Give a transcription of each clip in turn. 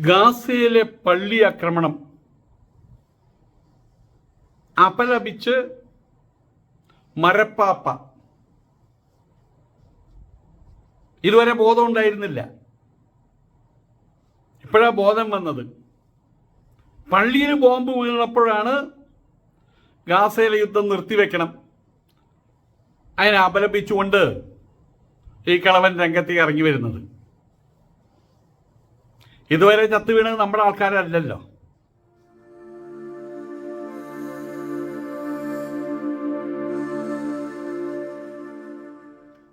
ഗാസയിലെ പള്ളി ആക്രമണം അപലപിച്ച് മരപ്പാപ്പ. ഇതുവരെ ബോധം ഉണ്ടായിരുന്നില്ല. ഇപ്പോഴാ ബോധം വന്നത്. പള്ളിയിൽ ബോംബ് വീണപ്പോഴാണ് ഗാസയിലെ യുദ്ധം നിർത്തിവെക്കണം. അതിനെ അപലപിച്ചുകൊണ്ട് ഈ കളവൻ രംഗത്തേക്ക് ഇറങ്ങി വരുന്നത്. ഇതുവരെ ചത്തു വീണത് നമ്മുടെ ആൾക്കാരല്ലല്ലോ.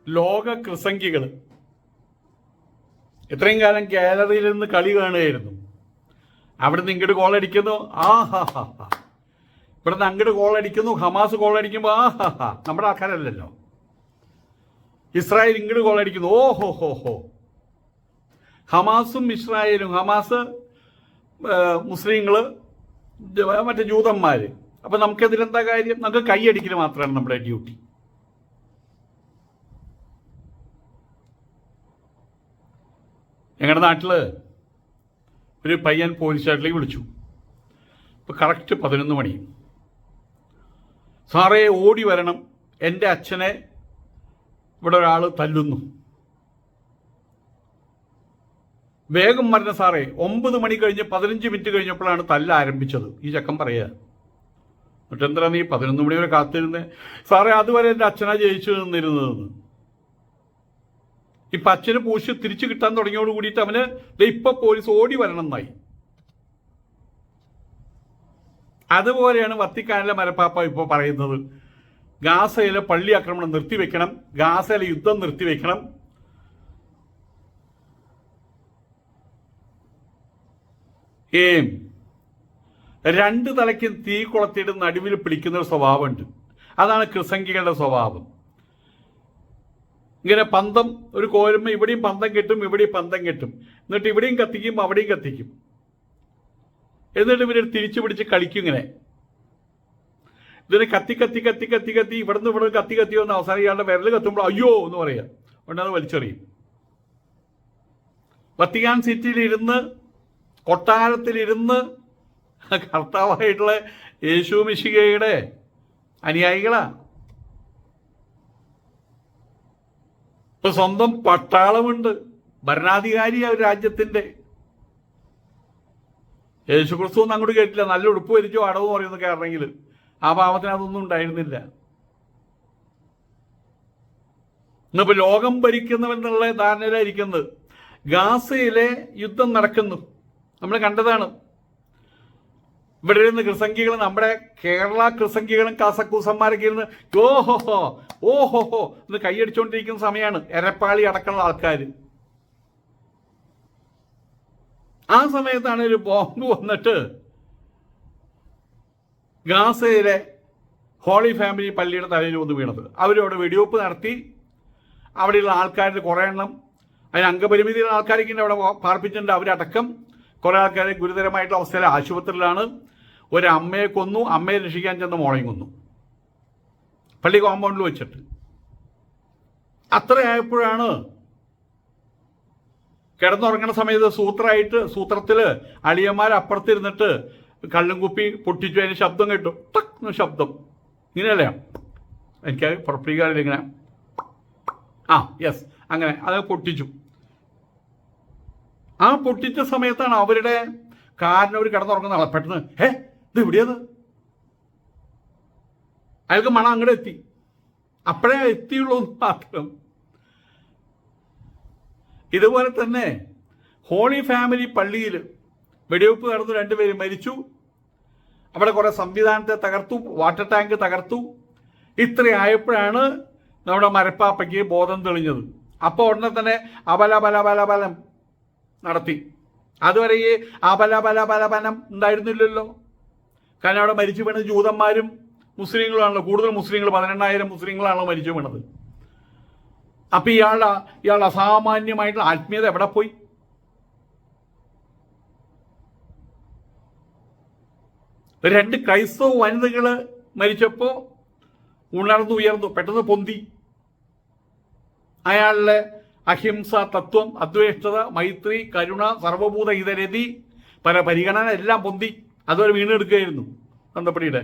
ലോക കൃസംഗികൾ ഇത്രയും കാലം ഗാലറിയിൽ നിന്ന് കളി കാണുകയായിരുന്നു. അവിടെ നിന്ന് ഇങ്ങോട്ട് ഗോൾ അടിക്കുന്നു. ആ ഹാ ഹാ. ഹാ ഇവിടെ നിന്ന് അങ്ങോട്ട് ഗോൾ അടിക്കുന്നു. ഹമാസ് ഗോൾ അടിക്കുമ്പോൾ ആ ഹാ. ഹാ നമ്മുടെ ആൾക്കാരല്ലല്ലോ. ഇസ്രായേൽ ഇങ്ങോട്ട് ഗോൾ അടിക്കുന്നു. ഓ ഹോ ഹോ ഹോ. ഹമാസും ഇസ്രായേലും ഹമാസ് മുസ്ലിങ്ങൾ മറ്റേ ജൂതന്മാർ അപ്പം നമുക്കെതിരെന്താ കാര്യം? നമുക്ക് കൈയടിക്കൽ മാത്രമാണ് നമ്മുടെ ഡ്യൂട്ടി. ഞങ്ങളുടെ നാട്ടിൽ ഒരു പയ്യൻ പോലീസ് സ്റ്റേഷനിലേക്ക് വിളിച്ചു. ഇപ്പോൾ കറക്റ്റ് പതിനൊന്ന് മണി. സാറേ ഓടി വരണം. എന്റെ അച്ഛനെ ഇവിടെ ഒരാൾ തല്ലുന്നു. വേഗം പറഞ്ഞ സാറേ. ഒമ്പത് മണി കഴിഞ്ഞ് പതിനഞ്ച് മിനിറ്റ് കഴിഞ്ഞപ്പോഴാണ് തല്ല ആരംഭിച്ചത്. ഈ ചക്കൻ പറയുക. എന്നിട്ട് എന്തിനാ നീ പതിനൊന്ന് മണി വരെ കാത്തിരുന്നേ? സാറേ അതുവരെ എന്റെ അച്ഛനാ ജയിച്ചു നിന്നിരുന്നതെന്ന്. ഇപ്പം അച്ഛന് പൂശി തിരിച്ചു കിട്ടാൻ തുടങ്ങിയോട് കൂടിയിട്ട് അവന് ഇപ്പൊ പോലീസ് ഓടി വരണം എന്നായി. അതുപോലെയാണ് വത്തിക്കാനിലെ മരപ്പാപ്പ ഇപ്പോൾ പറയുന്നത്. ഗാസയിലെ പള്ളി ആക്രമണം നിർത്തിവെക്കണം. ഗാസയിലെ യുദ്ധം നിർത്തിവെക്കണം. ഏ. രണ്ട് തലയ്ക്കും തീ കൊളത്തിയിട്ട് നടുവിൽ പിടിക്കുന്ന ഒരു സ്വഭാവമുണ്ട്. അതാണ് കൃസംഗികളുടെ സ്വഭാവം. ഇങ്ങനെ പന്തം ഒരു കോരുമ്പോൾ ഇവിടെയും പന്തം കെട്ടും ഇവിടെയും പന്തം കെട്ടും. എന്നിട്ട് ഇവിടെയും കത്തിക്കും അവിടെയും കത്തിക്കും. എന്നിട്ട് ഇവർ തിരിച്ചു പിടിച്ച് കളിക്കും ഇങ്ങനെ. ഇതിന് കത്തി കത്തി കത്തി കത്തി കത്തി ഇവിടുന്ന് ഇവിടെ കത്തി കത്തി വന്ന് അവസാനം ഇയാളുടെ വിരൽ കത്തുമ്പോൾ അയ്യോ എന്ന് പറയാ. ഉടനെ വലിച്ചെറിയും. വത്തിക്കാൻ സിറ്റിയിൽ ഇരുന്ന് കൊട്ടാരത്തിലിരുന്ന് കർത്താവായിട്ടുള്ള യേശു മിശികയുടെ അനുയായികളാ. ഇപ്പൊ സ്വന്തം പട്ടാളമുണ്ട്. ഭരണാധികാരി ഒരു രാജ്യത്തിന്റെ. യേശു ക്രിസ്തു ഒന്നും അങ്ങോട്ട് കേട്ടില്ല. നല്ല ഉടുപ്പ് വരിച്ചോ അടവ് പറയുന്ന ആണെങ്കിൽ ആ പാവത്തിന് അതൊന്നും ഉണ്ടായിരുന്നില്ല. ഇന്നിപ്പോ ലോകം ഭരിക്കുന്നവൻ എന്നുള്ള ധാരണയിലായിരിക്കുന്നത് ഗാസയിലെ യുദ്ധം നടക്കുന്നു. നമ്മൾ കണ്ടതാണ്. ഇവിടെ ഇരുന്ന് കൃസംഗികൾ നമ്മുടെ കേരള കൃസംഗികളും കാസക്കൂസന്മാരൊക്കെ ഇരുന്ന് ഓഹോഹോ ഓഹോഹോ എന്ന് കൈയടിച്ചുകൊണ്ടിരിക്കുന്ന സമയമാണ് എരപ്പാളി അടക്കമുള്ള ആൾക്കാർ ആ സമയത്താണ് ഒരു ബോംബ് വന്നിട്ട് ഗാസയിലെ ഹോളി ഫാമിലി പള്ളിയുടെ തലയിൽ ഒന്ന് വീണത്. അവരവിടെ വെടിവെപ്പ് നടത്തി. അവിടെയുള്ള ആൾക്കാരുടെ കുറേ എണ്ണം അതിന് അംഗപരിമിതിയുള്ള ആൾക്കാരൊക്കെ അവിടെ പാർപ്പിച്ചിട്ടുണ്ട്. അവരടക്കം കുറേ ആൾക്കാർ ഗുരുതരമായിട്ടുള്ള അവസ്ഥയിൽ ആശുപത്രിയിലാണ്. ഒരു അമ്മയെ കൊന്നു അമ്മയെ രക്ഷിക്കാൻ ചെന്ന മോളെയും കൊന്നു. പള്ളി കോമ്പൗണ്ടിൽ വെച്ചിട്ട്. അത്രയായപ്പോഴാണ് കിടന്നുറങ്ങുന്ന സമയത്ത് സൂത്രമായിട്ട് സൂത്രത്തിൽ അളിയന്മാർ അപ്പുറത്തിരുന്നിട്ട് കള്ളും കുപ്പി പൊട്ടിച്ചു അതിന് ശബ്ദം കേട്ടു. ടക് എന്ന് ശബ്ദം. ഇങ്ങനെയല്ലേ? എനിക്ക് പുറപ്പിക്കാറില്ല ഇങ്ങനെ. ആ യെസ് അങ്ങനെ അത് പൊട്ടിച്ചു. ആ പൊട്ടിച്ച സമയത്താണ് അവരുടെ കാരനവർ കിടന്നുറങ്ങുന്ന ആളെ. പെട്ടെന്ന് ഏ ഇത് എവിടെയത്? അയാൾക്ക് മണം അങ്ങോട്ട് എത്തി. അപ്പോഴേ എത്തിയുള്ളൂ മാത്രം. ഇതുപോലെ തന്നെ ഹോളി ഫാമിലി പള്ളിയിൽ വെടിവെപ്പ് നടന്നു രണ്ടുപേര് മരിച്ചു. അവിടെ കുറേ സംവിധാനത്തെ തകർത്തു വാട്ടർ ടാങ്ക് തകർത്തു. ഇത്രയായപ്പോഴാണ് നമ്മുടെ മരപ്പാപ്പയ്ക്ക് ബോധം തെളിഞ്ഞത്. അപ്പോൾ ഉടനെ തന്നെ അബലബലബലബലം നടത്തി. അതുവരെ ഈ അബലബലബലബലം ഉണ്ടായിരുന്നില്ലല്ലോ. കാരണം അവിടെ മരിച്ചു വീണത് ജൂതന്മാരും മുസ്ലിങ്ങളാണല്ലോ കൂടുതൽ മുസ്ലിങ്ങൾ പതിനെണ്ണായിരം മുസ്ലിങ്ങളാണല്ലോ മരിച്ചു വീണത്. അപ്പൊ ഇയാളുടെ ഇയാളുടെ അസാമാന്യമായിട്ടുള്ള ആത്മീയത എവിടെ പോയി? രണ്ട് ക്രൈസ്തവ വനിതകൾ മരിച്ചപ്പോൾ ഉണർന്നു ഉയർന്നു പെട്ടെന്ന് പൊന്തി. അയാളുടെ അഹിംസ തത്വം അദ്വേഷ്ടത മൈത്രി കരുണ സർവഭൂത ഹിതരതി പല പരിഗണന എല്ലാം പൊന്തി അതുവരെ വീണെടുക്കുകയായിരുന്നു കണ്ടപ്പടിയുടെ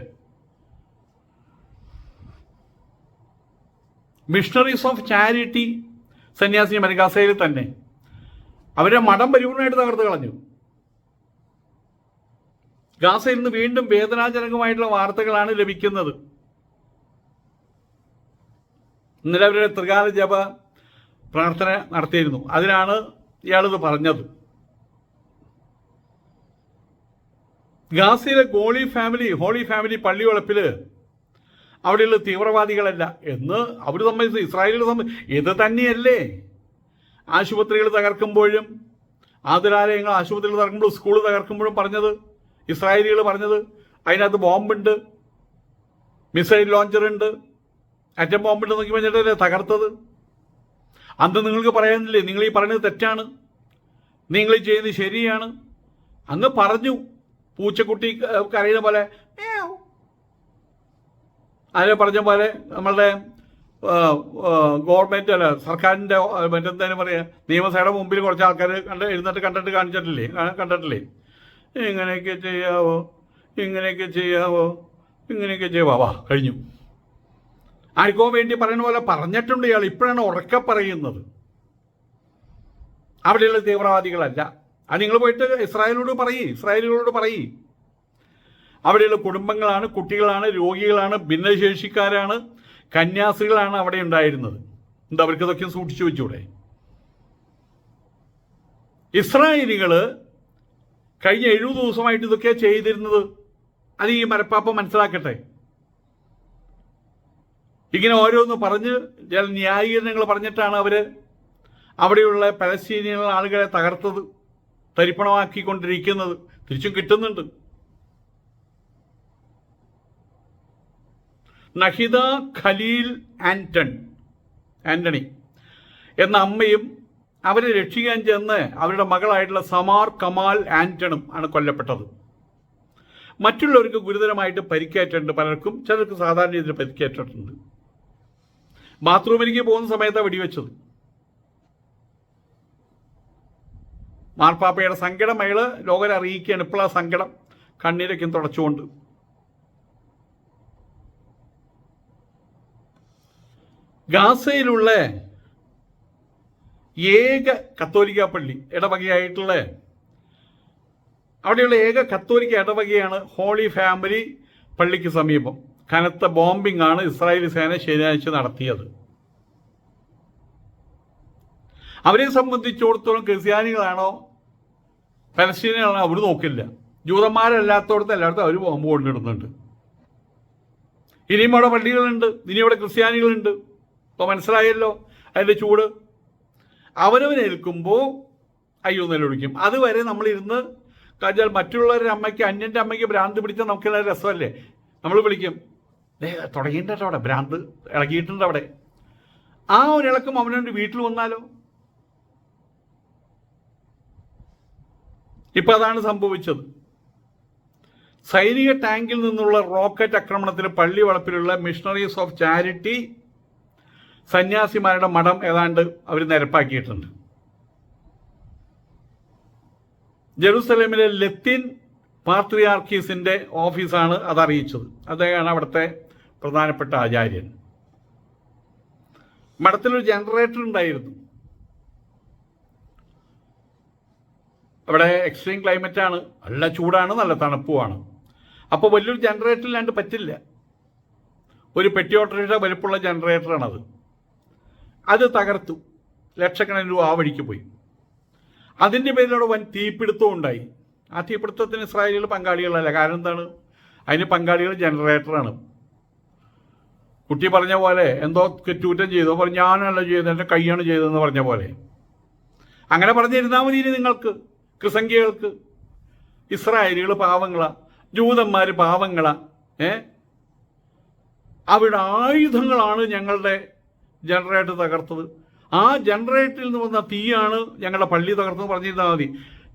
മിഷണറീസ് ഓഫ് ചാരിറ്റി സന്യാസി മരകാസയിൽ തന്നെ അവരെ മഠം പരിപൂർണമായിട്ട് തകർത്ത് കളഞ്ഞു. ഗാസയിൽ നിന്ന് വീണ്ടും വേദനാജനകമായിട്ടുള്ള വാർത്തകളാണ് ലഭിക്കുന്നത്. ഇന്നലെ അവരുടെ ത്രികാല ജപ പ്രാർത്ഥന നടത്തിയിരുന്നു. അതിനാണ് ഇയാളിത് പറഞ്ഞത്. ഗാസയിലെ ഗോളി ഫാമിലി ഹോളി ഫാമിലി പള്ളി വളപ്പിൽ അവിടെയുള്ള തീവ്രവാദികളല്ല. എന്ന് അവർ സംബന്ധിച്ച് ഇസ്രായേലിനെ സംബന്ധിച്ച് ഇത് തന്നെയല്ലേ? ആശുപത്രികൾ തകർക്കുമ്പോഴും ആതുരാലയങ്ങൾ ആശുപത്രികൾ തകർക്കുമ്പോഴും സ്കൂൾ തകർക്കുമ്പോഴും പറഞ്ഞത് ഇസ്രായേലികൾ പറഞ്ഞത് അതിനകത്ത് ബോംബുണ്ട് മിസൈൽ ലോഞ്ചറുണ്ട് അറ്റം ബോംബുണ്ട് നോക്കി പറഞ്ഞിട്ടല്ലേ തകർത്തത്? അന്ന് നിങ്ങൾക്ക് പറയാനില്ലേ നിങ്ങൾ ഈ പറയുന്നത് തെറ്റാണ്. നിങ്ങൾ ഈ ചെയ്യുന്നത് ശരിയാണ്. അന്ന് പറഞ്ഞു പൂച്ചക്കുട്ടി കരയുന്ന പോലെ. അതിനെ പറഞ്ഞ പോലെ നമ്മളുടെ ഗവൺമെന്റ് അല്ല സർക്കാരിന്റെ മറ്റെന്തായാലും പറയാ നിയമസഭയുടെ മുമ്പിൽ കുറച്ച് ആൾക്കാർ കണ്ട് എഴുന്നിട്ട് കണ്ടിട്ട് കാണിച്ചിട്ടില്ലേ? കണ്ടിട്ടില്ലേ? ഇങ്ങനെയൊക്കെ ചെയ്യാവോ? ഇങ്ങനെയൊക്കെ ചെയ്യാവോ? ഇങ്ങനെയൊക്കെ ചെയ്യാവോ? വാ കഴിഞ്ഞു. ആർക്കോ വേണ്ടി പറയുന്ന പോലെ പറഞ്ഞിട്ടുണ്ട് ഇയാൾ. ഇപ്പോഴാണ് ഉറക്കെ പറയുന്നത്. അവിടെയുള്ള തീവ്രവാദികളല്ല. ആ നിങ്ങൾ പോയിട്ട് ഇസ്രായേലിനോട് പറയും. ഇസ്രായേലുകളോട് പറയും. അവിടെയുള്ള കുടുംബങ്ങളാണ് കുട്ടികളാണ് രോഗികളാണ് ഭിന്നശേഷിക്കാരാണ് കന്യാസികളാണ് അവിടെ ഉണ്ടായിരുന്നത്. എന്താ അവർക്ക് ഇതൊക്കെ സൂക്ഷിച്ചു വെച്ചൂടെ? ഇസ്രായേലികൾ കഴിഞ്ഞ എഴുപത് ദിവസമായിട്ട് ഇതൊക്കെ ചെയ്തിരുന്നത്. അത് ഈ മരപ്പാപ്പ മനസ്സിലാക്കട്ടെ. ഇങ്ങനെ ഓരോന്ന് പറഞ്ഞ് ചില ന്യായീകരണങ്ങൾ പറഞ്ഞിട്ടാണ് അവർ അവിടെയുള്ള പലസ്തീനിയൻ ആളുകളെ തകർത്തത് തരിപ്പണമാക്കിക്കൊണ്ടിരിക്കുന്നത്. തിരിച്ചും കിട്ടുന്നുണ്ട്. നഹിദ ഖലീൽ ആന്റൺ ആന്റണി എന്ന അമ്മയും അവരെ രക്ഷിക്കാൻ ചെന്ന് അവരുടെ മകളായിട്ടുള്ള സമാർ കമാൽ ആന്റണും ആണ് കൊല്ലപ്പെട്ടത്. മറ്റുള്ളവർക്ക് ഗുരുതരമായിട്ട് പരിക്കേറ്റിട്ടുണ്ട് പലർക്കും ചിലർക്ക് സാധാരണ രീതിയിൽ പരിക്കേറ്റിട്ടുണ്ട്. ബാത്റൂമിലേക്ക് പോകുന്ന സമയത്താണ് വെടിവെച്ചത്. മാർപ്പാപ്പയുടെ സങ്കടം അയാൾ ലോകരെ അറിയിക്കുകയാണ്. ഇപ്പോൾ ആ സങ്കടം കണ്ണീരൊക്കെ തുടച്ചുകൊണ്ട്. ഗാസയിലുള്ള ഏക കത്തോലിക്ക പള്ളി ഇടവകയായിട്ടുള്ള അവിടെയുള്ള ഏക കത്തോലിക്ക ഇടവകയാണ് ഹോളി ഫാമിലി പള്ളിക്ക് സമീപം. കനത്ത ബോംബിംഗ് ആണ് ഇസ്രായേലി സേന ശനിയാഴ്ച നടത്തിയത്. അവരെ സംബന്ധിച്ചിടത്തോളം ക്രിസ്ത്യാനികളാണോ പലസ്തീനികളാണോ അവർ നോക്കില്ല. ജൂതന്മാരല്ലാത്തടത്ത് എല്ലായിടത്തും അവർ ബോംബ് കൊണ്ടിടുന്നുണ്ട്. ഇനിയും അവിടെ പള്ളികളുണ്ട് ഇനിയും അവിടെ ക്രിസ്ത്യാനികളുണ്ട്. ഇപ്പോൾ മനസ്സിലായല്ലോ അതിന്റെ ചൂട്. അവനവനേൽക്കുമ്പോൾ അയ്യോ നിലവിളിക്കും. അതുവരെ നമ്മളിരുന്ന് കാച്ചാൽ മറ്റുള്ളവരുടെ അമ്മയ്ക്ക് അന്യന്റെ അമ്മയ്ക്ക് ഭ്രാന്ത് പിടിച്ചാൽ നമുക്ക് രസമല്ലേ? നമ്മൾ വിളിക്കും. തുടങ്ങിയിട്ടുണ്ട് അവിടെ. ഭ്രാന്ത് ഇളകിയിട്ടുണ്ട് അവിടെ. ആ ഒരു ഇളക്കം അവനവന്റെ വീട്ടിൽ വന്നാലോ? ഇപ്പൊ അതാണ് സംഭവിച്ചത്. സൈനിക ടാങ്കിൽ നിന്നുള്ള റോക്കറ്റ് ആക്രമണത്തിന് പള്ളി വളപ്പിലുള്ള മിഷണറീസ് ഓഫ് ചാരിറ്റി സന്യാസിമാരുടെ മഠം ഏതാണ്ട് അവർ നിരപ്പാക്കിയിട്ടുണ്ട്. ജെറുസലേമിലെ ലത്തീൻ പാത്രിയാർക്കീസിന്റെ ഓഫീസാണ് അത് അറിയിച്ചത് അദ്ദേഹമാണ് അവിടുത്തെ പ്രധാനപ്പെട്ട ആചാര്യൻ. മഠത്തിലൊരു ജനറേറ്റർ ഉണ്ടായിരുന്നു. അവിടെ എക്സ്ട്രീം ക്ലൈമറ്റ് ആണ് നല്ല ചൂടാണ് നല്ല തണുപ്പുമാണ്. അപ്പോൾ വലിയൊരു ജനറേറ്റർ ഇല്ലാണ്ട് പറ്റില്ല. ഒരു പെട്ടി ഓട്ടോറിക്ഷ വലുപ്പുള്ള ജനറേറ്ററാണത് അത് തകർത്തു. ലക്ഷക്കണക്കിന് രൂപ ആ വഴിക്ക് പോയി. അതിന്റെ പേരിലൂടെ വൻ തീപിടുത്തവും ഉണ്ടായി. ആ തീപിടുത്തത്തിന് ഇസ്രായേലികൾ പങ്കാളികളല്ല. കാരണം എന്താണ്? അതിന് പങ്കാളികൾ ജനറേറ്ററാണ് കുട്ടി പറഞ്ഞ പോലെ എന്തോ കുറ്റൂറ്റം ചെയ്തു പറഞ്ഞു ഞാനല്ല ചെയ്തത് എന്റെ കൈയാണ് ചെയ്തതെന്ന് പറഞ്ഞ പോലെ. അങ്ങനെ പറഞ്ഞിരുന്നാൽ മതി ഇനി നിങ്ങൾക്ക് ക്രിസംഖ്യകൾക്ക് ഇസ്രായേലികൾ പാവങ്ങളാ ജൂതന്മാർ പാവങ്ങളാ ഏ? അവിടെ ആയുധങ്ങളാണ് ഞങ്ങളുടെ ജനറേറ്റർ തകർത്തത്. ആ ജനറേറ്ററിൽ നിന്ന് വന്ന തീയാണ് ഞങ്ങളുടെ പള്ളി തകർത്തത് പറഞ്ഞിരുന്നാൽ മതി.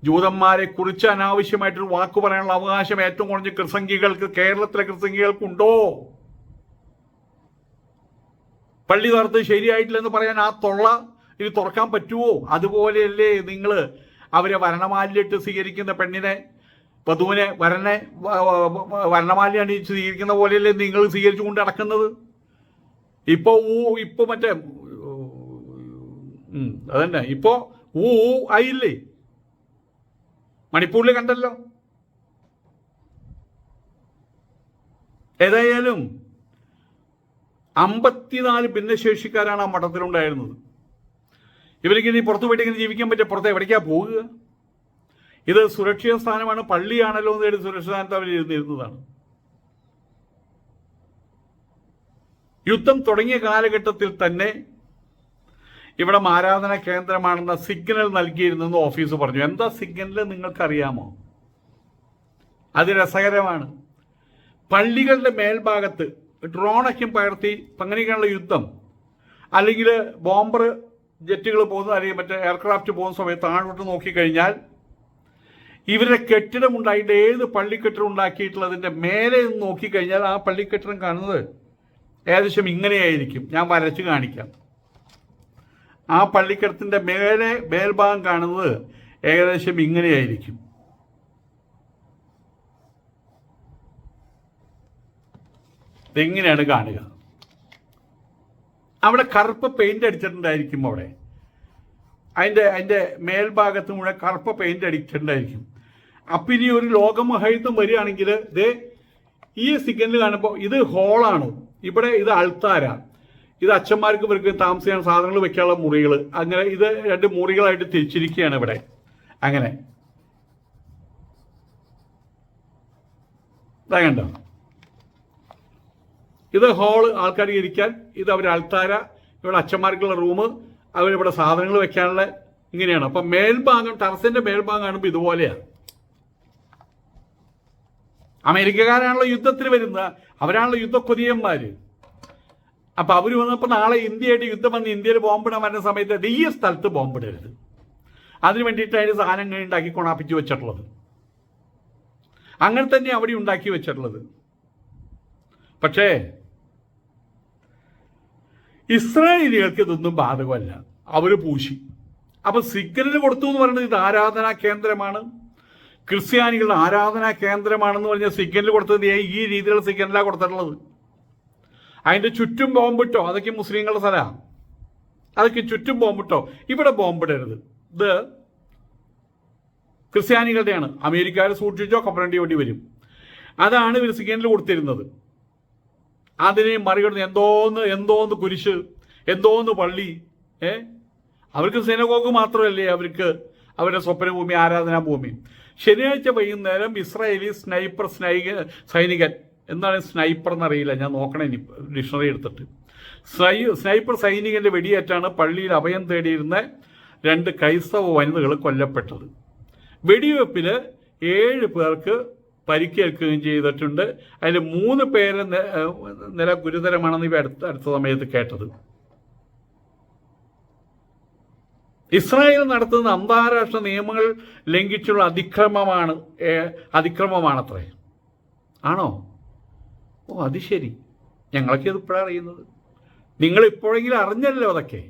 ജൂതന്മാരെ കുറിച്ച് അനാവശ്യമായിട്ടൊരു വാക്ക് പറയാനുള്ള അവകാശം ഏറ്റവും കുറഞ്ഞ ക്രിസംഖ്യകൾക്ക് കേരളത്തിലെ ക്രിസംഖ്യകൾക്കുണ്ടോ പള്ളി തകർത്ത് ശരിയായിട്ടില്ലെന്ന് പറയാൻ ആ തൊള്ള ഇനി തുറക്കാൻ പറ്റുമോ അതുപോലെയല്ലേ നിങ്ങൾ അവരെ വരണമാലിട്ട് സ്വീകരിക്കുന്ന പെണ്ണിനെ വധുവിനെ വരനെ വരണമാലി അണിയിച്ച് സ്വീകരിക്കുന്ന പോലെയല്ലേ നിങ്ങൾ സ്വീകരിച്ചു കൊണ്ട് നടക്കുന്നത്? ഇപ്പോൾ ഊ ഇപ്പോൾ മറ്റേ അതന്നെ. ഇപ്പോൾ ഊ ഊ ആയില്ലേ മണിപ്പൂരിൽ കണ്ടല്ലോ. ഏതായാലും അമ്പത്തിനാല് ഭിന്നശേഷിക്കാരാണ് ആ മഠത്തിലുണ്ടായിരുന്നത്. ഇവരിങ്ങനെ പുറത്തു പോയിട്ട് ഇങ്ങനെ ജീവിക്കാൻ പറ്റിയ പുറത്ത് എവിടേക്കാ പോകുക ഇത് സുരക്ഷിത സ്ഥാനമാണ് പള്ളിയാണല്ലോ എന്ന് കരുതി സുരക്ഷിത സ്ഥാനത്ത് അവർ ഇരുന്നിരുന്നതാണ് യുദ്ധം തുടങ്ങിയ കാലഘട്ടത്തിൽ തന്നെ ഇവിടെ ആരാധന കേന്ദ്രമാണെന്ന സിഗ്നൽ നൽകിയിരുന്നെന്ന് ഓഫീസ് പറഞ്ഞു. എന്താ സിഗ്നൽ നിങ്ങൾക്കറിയാമോ? അത് രസകരമാണ്. പള്ളികളുടെ മേൽഭാഗത്ത് ഡ്രോണൊക്കെ പകർത്തി അങ്ങനെയൊക്കെയുള്ള യുദ്ധം. അല്ലെങ്കിൽ ബോംബർ ജെറ്റുകൾ പോകുന്ന അല്ലെങ്കിൽ മറ്റേ എയർക്രാഫ്റ്റ് പോകുന്ന സമയത്ത് താഴോട്ട് നോക്കിക്കഴിഞ്ഞാൽ ഇവരുടെ കെട്ടിടം ഉണ്ടായിട്ട് ഏത് പള്ളിക്കെട്ടിടം ഉണ്ടാക്കിയിട്ടുള്ളതിന്റെ മേലെ നിന്ന് നോക്കിക്കഴിഞ്ഞാൽ ആ പള്ളിക്കെട്ടിടം കാണുന്നത് ഏകദേശം ഇങ്ങനെയായിരിക്കും. ഞാൻ വരച്ച് കാണിക്കാം. ആ പള്ളിക്കെട്ടിന്റെ മേലെ മേൽഭാഗം കാണുന്നത് ഏകദേശം ഇങ്ങനെയായിരിക്കും. ഇതെങ്ങനെയാണ് കാണുക? അവിടെ കറുപ്പ് പെയിന്റ് അടിച്ചിട്ടുണ്ടായിരിക്കും അവിടെ. അതിന്റെ അതിന്റെ മേൽഭാഗത്തും മുഴുവൻ കറുപ്പ് പെയിന്റ് അടിച്ചിട്ടുണ്ടായിരിക്കും. അപ്പം ഇനി ഒരു ലോകമഹായുദ്ധം വരികയാണെങ്കിൽ ഇത് ഈ സിഗ്നൽ കാണുമ്പോൾ ഇത് ഹോളാണ് ഇവിടെ ഇത് അൾത്താര ഇത് അച്ഛന്മാർക്ക് ഇവർക്ക് താമസിക്കാൻ സാധനങ്ങൾ വെക്കാനുള്ള മുറികൾ അങ്ങനെ ഇത് രണ്ട് മുറികളായിട്ട് തിരിച്ചിരിക്കുകയാണ് ഇവിടെ. അങ്ങനെ. ണ്ടോ കണ്ടോ? ഇത് ഹാൾ ആൾക്കാർ ഇരിക്കാൻ ഇത് അവർ അൾത്താര ഇവിടെ അച്ഛന്മാർക്കുള്ള റൂം അവരിവിടെ സാധനങ്ങൾ വെക്കാനുള്ള ഇങ്ങനെയാണ്. അപ്പം മേൽഭാഗം ടെറസിന്റെ മേൽഭാഗം കാണുമ്പോൾ ഇതുപോലെയാണ് അമേരിക്കക്കാരാണല്ലോ യുദ്ധത്തിൽ വരുന്നത്. അവരാണല്ലോ യുദ്ധക്കൊതിയന്മാര്. അപ്പൊ അവർ വന്നപ്പോൾ നാളെ ഇന്ത്യയായിട്ട് യുദ്ധം വന്ന് ഇന്ത്യയിൽ ബോംബിടാൻ വരുന്ന സമയത്ത് ഈ സ്ഥലത്ത് ബോംബിടരുത്. അതിന് വേണ്ടിയിട്ടാണ് സാധനങ്ങൾ ഉണ്ടാക്കി കൊണാപ്പിച്ച് വെച്ചിട്ടുള്ളത്. അങ്ങനെ തന്നെ അവിടെ ഉണ്ടാക്കി വെച്ചിട്ടുള്ളത്. പക്ഷേ ഇസ്രായേലികൾക്ക് ഇതൊന്നും ബാധകമല്ല. അവർ പൂശി. അപ്പൊ സിഗ്നലിന് കൊടുത്തു എന്ന് പറയുന്നത് ഇത് ആരാധനാ കേന്ദ്രമാണ്? ക്രിസ്ത്യാനികളുടെ ആരാധനാ കേന്ദ്രമാണെന്ന് പറഞ്ഞ സിഗ്നൽ കൊടുത്തത് ഈ രീതിയിലുള്ള സിഗ്നലാണ് കൊടുത്തിട്ടുള്ളത്. അതിന്റെ ചുറ്റും ബോംബിട്ടോ അതൊക്കെ മുസ്ലിങ്ങളുടെ സ്ഥലമാണ് അതൊക്കെ ചുറ്റും ബോംബിട്ടോ. ഇവിടെ ബോംബിടരുത്. ഇത് ക്രിസ്ത്യാനികളുടെയാണ്. അമേരിക്കയിൽ സൂക്ഷിച്ചോ കപ്പലണ്ടി വേണ്ടി വരും. അതാണ് ഇവർ സിഗ്നൽ കൊടുത്തിരുന്നത്. അതിനെ മറികടന്ന് എന്തോന്ന് എന്തോന്ന് കുരിശ് എന്തോന്ന് പള്ളി ഏ? അവർക്ക് സിനഗോഗ് മാത്രമല്ലേ അവർക്ക് അവരുടെ സ്വപ്നഭൂമി ആരാധനാ ഭൂമി ശനിയാഴ്ച വൈകുന്നേരം ഇസ്രായേലി സ്നൈപ്പർ സ്നൈക സൈനികൻ. എന്താണ് സ്നൈപ്പർ എന്നറിയില്ല ഞാൻ നോക്കണേ ഡിക്ഷണറി എടുത്തിട്ട്. സ്നൈ സ്നൈപ്പർ സൈനികന്റെ വെടിയേറ്റാണ് പള്ളിയിൽ അഭയം തേടിയിരുന്ന രണ്ട് ക്രൈസ്തവ വനിതകൾ കൊല്ലപ്പെട്ടത്. വെടിവെപ്പിൽ ഏഴ് പേർക്ക് പരിക്കേൽക്കുകയും ചെയ്തിട്ടുണ്ട്. അതിൽ മൂന്ന് പേര് നില ഗുരുതരമാണെന്ന് ഇവ അടുത്ത അടുത്ത സമയത്ത് കേട്ടത്. ഇസ്രായേൽ നടത്തുന്ന അന്താരാഷ്ട്ര നിയമങ്ങൾ ലംഘിച്ചുള്ള അതിക്രമമാണ് അതിക്രമമാണത്രേ. ആണോ? ഓ അത് ശരി. ഞങ്ങളൊക്കെ ഇത് ഇപ്പോഴാണ് അറിയുന്നത്. നിങ്ങൾ ഇപ്പോഴെങ്കിലും അറിഞ്ഞല്ലോ അതൊക്കെ.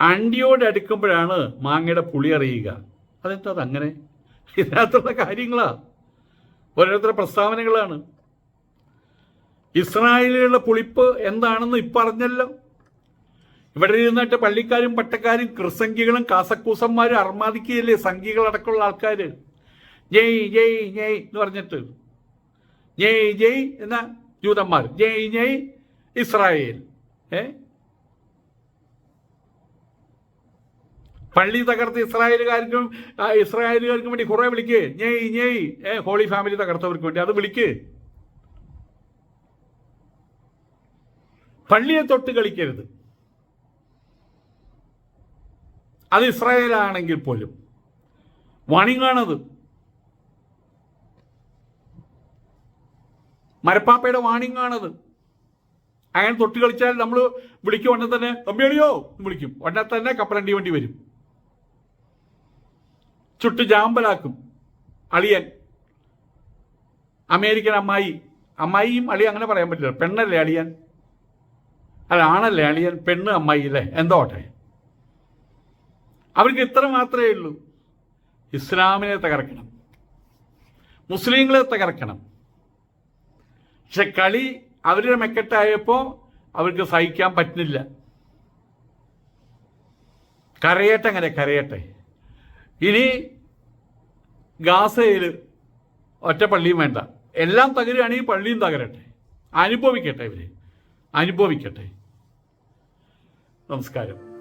അണ്ടിയോട് അടുക്കുമ്പോഴാണ് മാങ്ങയുടെ പുളി അറിയുക. അതെന്താ അതങ്ങനെ? ഇതിനകത്തുള്ള കാര്യങ്ങളാ. ഓരോരുത്തരുടെ പ്രസ്താവനകളാണ്. ഇസ്രായേലിലുള്ള പുളിപ്പ് എന്താണെന്ന് ഇപ്പറഞ്ഞല്ലോ. ഇവിടെ ഇരുന്നിട്ട് പള്ളിക്കാരും പട്ടക്കാരും ക്രിസംഖികളും കാസക്കൂസന്മാരും അർമാദിക്കുകയല്ലേ സംഖികളടക്കമുള്ള ആൾക്കാർ ജയ് ജയ് ജയ് എന്ന് പറഞ്ഞിട്ട്. ജയ് ജയ് എന്ന ജൂതന്മാർ. ജയ് ജയ് ഇസ്രായേൽ. ഏ? പള്ളി തകർത്ത് ഇസ്രായേലുകാർക്കും ഇസ്രായേലുകാർക്കും വേണ്ടി കുറെ വിളിക്ക്. ഞെയ് ഞെയ്. ഏ ഹോളി ഫാമിലി തകർത്തവർക്ക് വേണ്ടി. അത് വിളിക്ക്. പള്ളിയെ തൊട്ട് കളിക്കരുത്. അത് ഇസ്രായേലാണെങ്കിൽ പോലും. വാണിങ്ങാണത്. മരപ്പാപ്പയുടെ വാണിങ്ങാണത്. അങ്ങനെ തൊട്ട് കളിച്ചാൽ നമ്മൾ വിളിക്കും ഉടനെ തന്നെ തമ്പിയടിയോ? എന്ന് വിളിക്കും. ഉടനെ തന്നെ കപ്പലണ്ടി വണ്ടി വരും. ചുട്ട് ജാമ്പലാക്കും അളിയൻ. അമേരിക്കൻ അമ്മായി. അമ്മായിയും അളിയൻ അങ്ങനെ പറയാൻ പറ്റില്ല. പെണ്ണല്ലേ അളിയൻ? അല്ല ആണല്ലേ അളിയൻ? പെണ്ണ് അമ്മായി അല്ലേ? എന്തോട്ടെ അവർക്ക് ഇത്ര മാത്രമേ ഉള്ളൂ. ഇസ്ലാമിനെ തകർക്കണം. മുസ്ലിങ്ങളെ തകർക്കണം. പക്ഷെ കളി അവരുടെ മെക്കെട്ടായപ്പോൾ അവർക്ക് സഹിക്കാൻ പറ്റുന്നില്ല. കരയട്ടെ അങ്ങനെ കരയട്ടെ. ഇനി ഗാസയിൽ ഒറ്റ പള്ളിയും വേണ്ട. എല്ലാം തകരുകയാണെങ്കിൽ പള്ളിയും തകരട്ടെ. അനുഭവിക്കട്ടെ ഇവർ. അനുഭവിക്കട്ടെ. നമസ്കാരം.